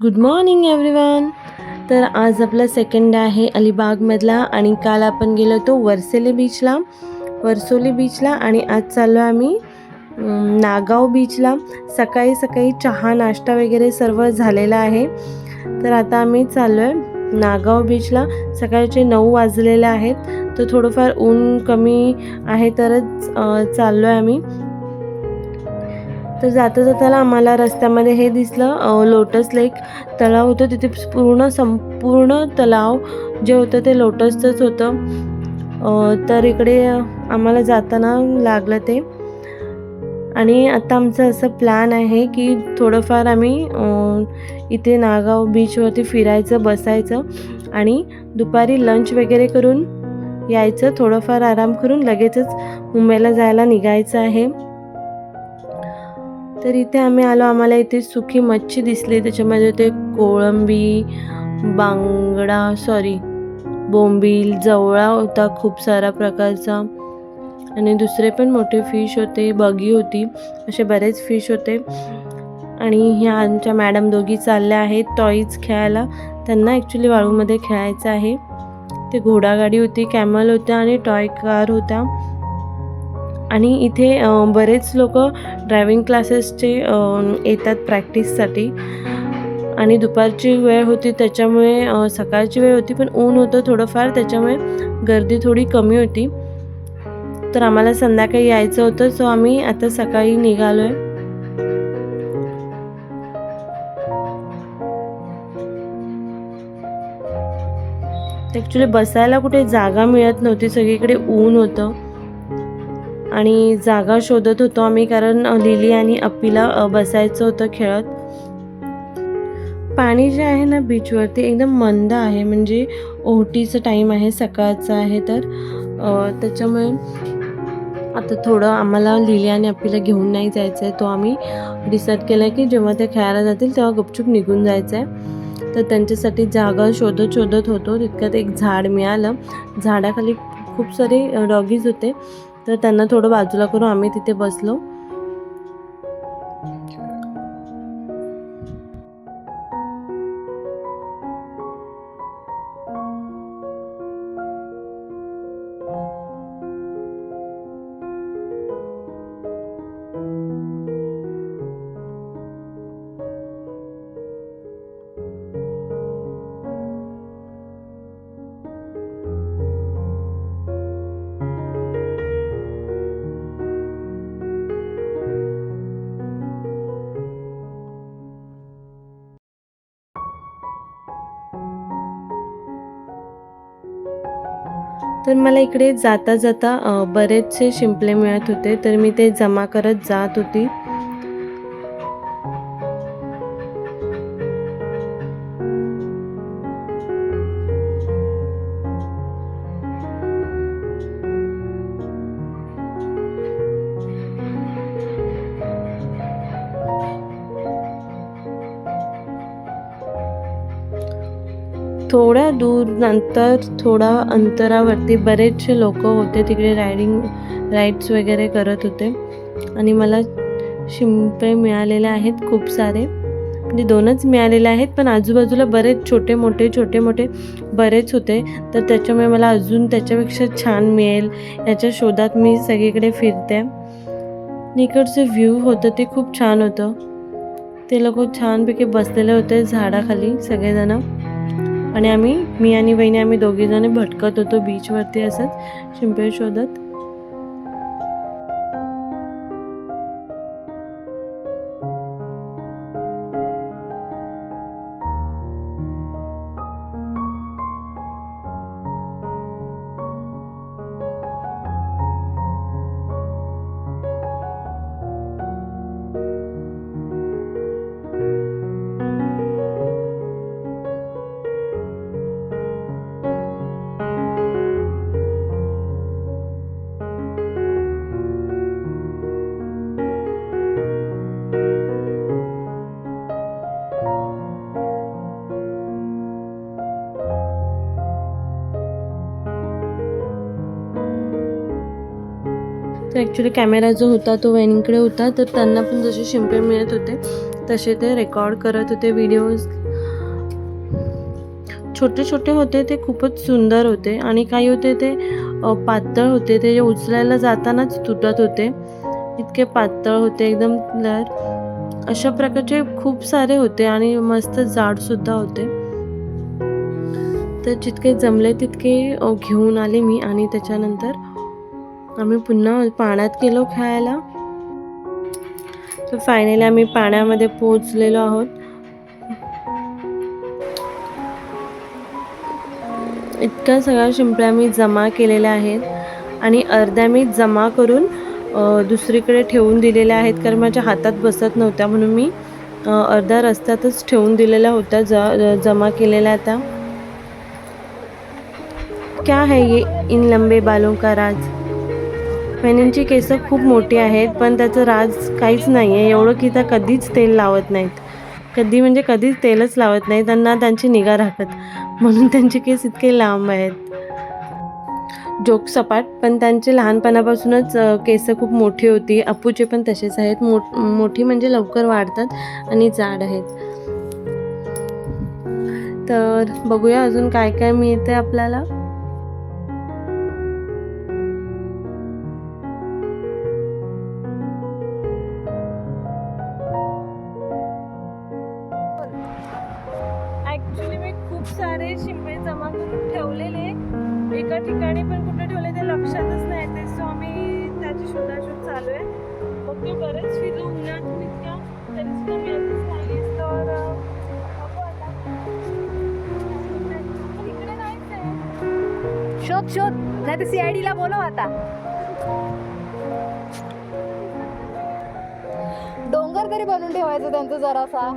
Good morning everyone तर आज आपला सेकंड डे आहे अलिबागमधला आणि काल आपण गेलो होतो वर्सेले बीचला वर्सोली बीचला आणि आज चाललो आम्ही नागाव बीचला सकाळी सकाळी चहा नाश्ता वगैरे सर्व झालेला आहे. तर आता आम्ही चाललो आहे नागाव बीचला सकाळचे नऊ वाजलेले आहेत. तर थोडंफार ऊन कमी आहे तरच चाललो आहे आम्ही. तर जाता जाताना आम्हाला रस्त्यामध्ये हे दिसलं लोटस लेक तलाव होतं. तिथे पूर्ण संपूर्ण तलाव जे होतं ते लोटसचंच होतं. तर इकडे आम्हाला जाताना लागलं ते. आणि आता आमचं असं प्लॅन आहे की थोडंफार आम्ही इथे नागाव बीचवरती फिरायचं बसायचं आणि दुपारी लंच वगैरे करून यायचं. थोडंफार आराम करून लगेचच मुंबईला जायला निघायचं आहे. तर इथे आम्ही आलो. आम्हाला इथे सुकी मच्छी दिसली. त्याच्यामध्ये ते कोळंबी बांगडा सॉरी बोंबील जवळा होता खूप सारा प्रकारचा. आणि दुसरे पण मोठे फिश होते. बगी होती. असे बरेच फिश होते. आणि ह्या आमच्या मॅडम दोघी चालल्या आहेत टॉईज खेळायला. त्यांना ॲक्च्युली वाळूमध्ये खेळायचं आहे. ते घोडागाडी होती कॅमल होत्या आणि टॉय कार होता. आणि इथे बरेच लोक ड्रायव्हिंग क्लासेसचे येतात प्रॅक्टिससाठी आणि दुपारची वेळ होती त्याच्यामुळे सकाळची वेळ होती पण ऊन होतं थोडंफार त्याच्यामुळे गर्दी थोडी कमी होती. तर आम्हाला संध्याकाळी यायचं होतं सो आम्ही आता सकाळी निघालो आहे ॲक्च्युली बसायला कुठे जागा मिळत नव्हती सगळीकडे ऊन होतं. आणि जागा शोधत होतो आम्ही कारण लिली आणि अप्पीला बसायचं होतं खेळत. पाणी जे आहे ना बीचवरती एकदम मंद आहे म्हणजे ओहटीचं टाईम आहे सकाळचा आहे तर त्याच्यामुळे आता थोडं आम्हाला लिली आणि अप्पीला घेऊन नाही जायचं आहे तो आम्ही डिसाईड केला की जेव्हा ते खेळायला जातील तेव्हा गुपचूप निघून जायचं आहे तर त्यांच्यासाठी जागा शोधत शोधत होतो. तितक्यात एक झाड मिळालं. झाडाखाली खूप सारे डॉगीज होते. तर त्यांना थोडं बाजूला करून आम्ही तिथे बसलो. तर मला इकडे जाता जाता बरेचसे शिंपले मिळत होते. तर मी ते जमा करत जात होती. थोड्या दूर नंतर थोडा अंतरावरती बरेचसे लोक होते तिकडे रायडिंग राईड्स वगैरे करत होते. आणि मला शिंपे मिळालेले आहेत खूप सारे. म्हणजे दोनच मिळालेले आहेत पण आजूबाजूला बरेच छोटे मोठे छोटे मोठे बरेच होते. तर त्याच्यामुळे मला अजून त्याच्यापेक्षा छान मिळेल. याच्या शोधात मी सगळीकडे फिरते. निकडचं इकडचं व्ह्यू होतं ते खूप छान होतं. ते लोक छानपैकी बसलेले होते झाडाखाली सगळेजणं. आणि आम्ही मी आणि बहिणी आम्ही दोघीजणी भटकत होतो बीचवरती असंच शिंपे शोधत. ॲक्च्युली कॅमेरा जो होता तो वहिनींकडे होता. तर त्यांना पण जसे शिंपे मिळत होते तसे ते रेकॉर्ड करत होते व्हिडिओज छोटे छोटे होते ते खूपच सुंदर होते. आणि काही होते ते पातळ होते. ते उचलायला जातानाच तुटत होते. इतके पातळ होते एकदम क्लिअर अशा प्रकारचे खूप सारे होते आणि मस्त जाडसुद्धा होते. तर जितके जमले तितके घेऊन आले मी आणि त्याच्यानंतर आम्ही पुन्हा पाण्यात गेलो खेळायला तर फायनली आम्ही पाण्यामध्ये पोचलेलो आहोत. इतक्या सगळ्या शिंपल्या मी जमा केलेल्या आहेत आणि अर्ध्या मी जमा करून दुसरीकडे ठेवून दिलेल्या आहेत कारण माझ्या हातात बसत नव्हत्या म्हणून मी अर्ध्या रस्त्यातच ठेवून दिलेल्या होत्या ज जमा केलेल्या त्या क्या है ये इन लंबे बालों का राज? बहिणींची केस खूप मोठी आहेत पण त्याचं राज काहीच नाही आहे एवढं की त्या कधीच तेल लावत नाहीत. कधी म्हणजे कधीच तेलच लावत नाही त्यांना त्यांची निगा राखत म्हणून त्यांचे केस इतके लांब आहेत. जोक सपाट पण त्यांचे लहानपणापासूनच केस खूप मोठी होती. अप्पूचे पण तसेच आहेत. मो मोठी म्हणजे लवकर वाढतात आणि जाड आहेत. तर बघूया अजून काय काय मिळते आपल्याला. एका ठिकाणी पण कुठे ठेवले ते लक्षातच नाही ते. सो आम्ही त्याची शोधाशोध चालू आहे. बघते बरेच फिरलो उन्हातून इतक्या तरी सुद्धा मी आधीच राहिली तर शोध शोध. नाही तर सीआयडी ला बोलव आता. डोंगर तरी बनवून ठेवायचं त्यांचं जरासा.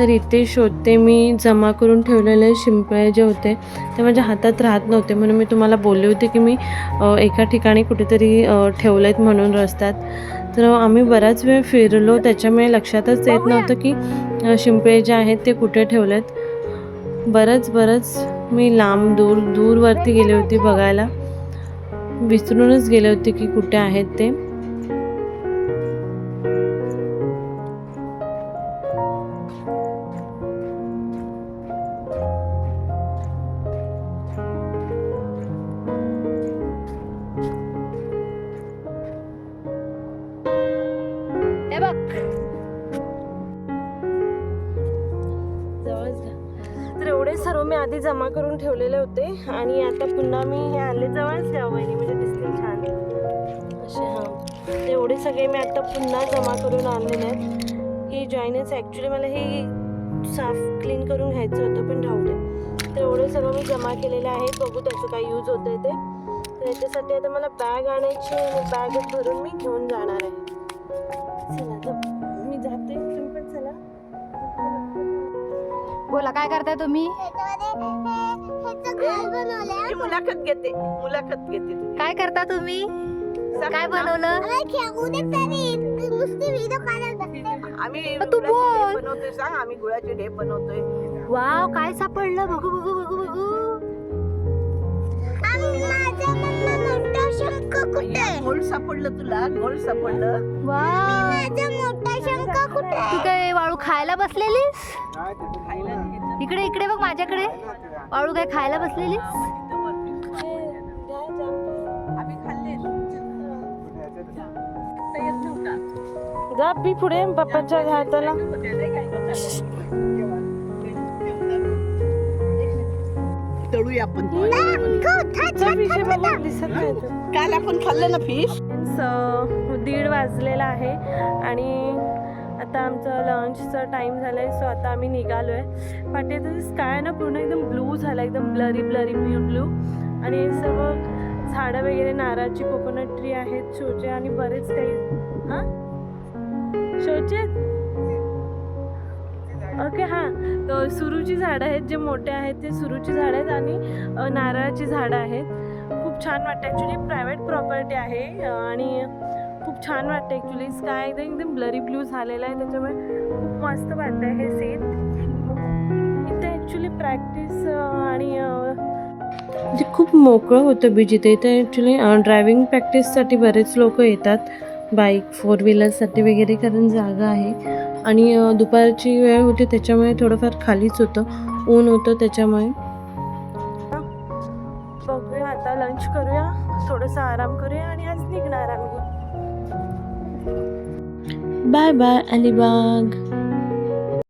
तर इथे शोधते मी जमा करून ठेवलेले शिंपळे जे होते ते माझ्या हातात राहत नव्हते. म्हणून मी तुम्हाला बोलले होते की मी एका ठिकाणी कुठेतरी अ, ठेवलेत म्हणून रस्त्यात. तर आम्ही बराच वेळ फिरलो. त्याच्यामुळे लक्षातच येत नव्हतं की शिंपळे जे आहेत ते कुठे ठेवलेत. बरंच बरंच मी लांब दूर दूरवरती गेले होते बघायला. विसरूनच गेले होते की कुठे आहेत ते. हे बघ जवळच तर एवढे सर्व मी आधी जमा करून ठेवलेले होते आणि आता पुन्हा मी हे आणले जवळच ठेवा वहिनी म्हणजे दिसतील छान. असे हां. एवढे सगळे मी आता पुन्हा जमा करून आणलेले आहेत. हे जॉईनच ॲक्च्युली मला हे साफ क्लीन करून घ्यायचं होतं पण राहू दे. तर एवढे सगळं मी जमा केलेले आहे. बघू त्याचं काय यूज होतं ते. तर याच्यासाठी आता मला बॅग आणायची बॅग भरून मी घेऊन जाणार आहे. मी जाते. तुम्ही पण चला. बोला काय करताय तुम्ही? मी मुलाखत घेते. मुलाखत घेते. काय करता तुम्ही? काय. बनवलं? आम्ही मग तू गुळाचे बोल. बनवतोय सांग. आम्ही गुळाचे ढेप बनवतोय. वाव काय सापडलं? बघू बघू बघू बघू. गोल्ड सापडलं तुला गोल्ड सापडलं वाव तू काय वाळू खायला बसलेलीस खायला नाही घेतलं. इकडे इकडे बघ माझ्याकडे वाळू काय खायला बसलेलीस आम्ही खाल्ले येत नव्हता जा पी पुढे पप्पाच्या हाताला नाही तर. काल आपण खाल्लं ना फिश? स- दीड वाजलेला आहे आणि आता आमचं लंचचा टाईम झाला आहे सो आता आम्ही निघालो आहे पाठीचं स्काय ना पूर्ण एकदम ब्लू झाला एकदम ब्लरी ब्लरी ब्लू ब्लू आणि सर्व झाडं वगैरे नारळाची कोकोनट ट्री आहेत शोचे आणि बरेच काही. हां? शोचे? ओके हां. तर सुरूची झाडं आहेत जे मोठे आहेत ते सुरूची झाडं आहेत आणि नारळाची झाडं आहेत. खूप छान वाटतं. ॲक्च्युली प्रायव्हेट प्रॉपर्टी आहे आणि खूप छान वाटतं ॲक्च्युली स्काय एकदम एकदम ब्लरी ब्लू झालेला आहे त्याच्यामुळे खूप मस्त वाटतं आहे हे सीन इथे ॲक्च्युली प्रॅक्टिस आणि म्हणजे खूप मोकळं होतं बीच इथे. इथे ॲक्च्युली ड्रायव्हिंग प्रॅक्टिससाठी बरेच लोक येतात. बाईक फोर व्हीलरसाठी वगैरे कारण जागा आहे. आणि दुपारची वेळ होती त्याच्यामुळे थोडंफार खालीच होतं. ऊन होतं त्याच्यामुळे. बघूया आता लंच करूया. थोडंसं आराम करूया आणि आज निघणार आम्ही. Bye bye Alibag.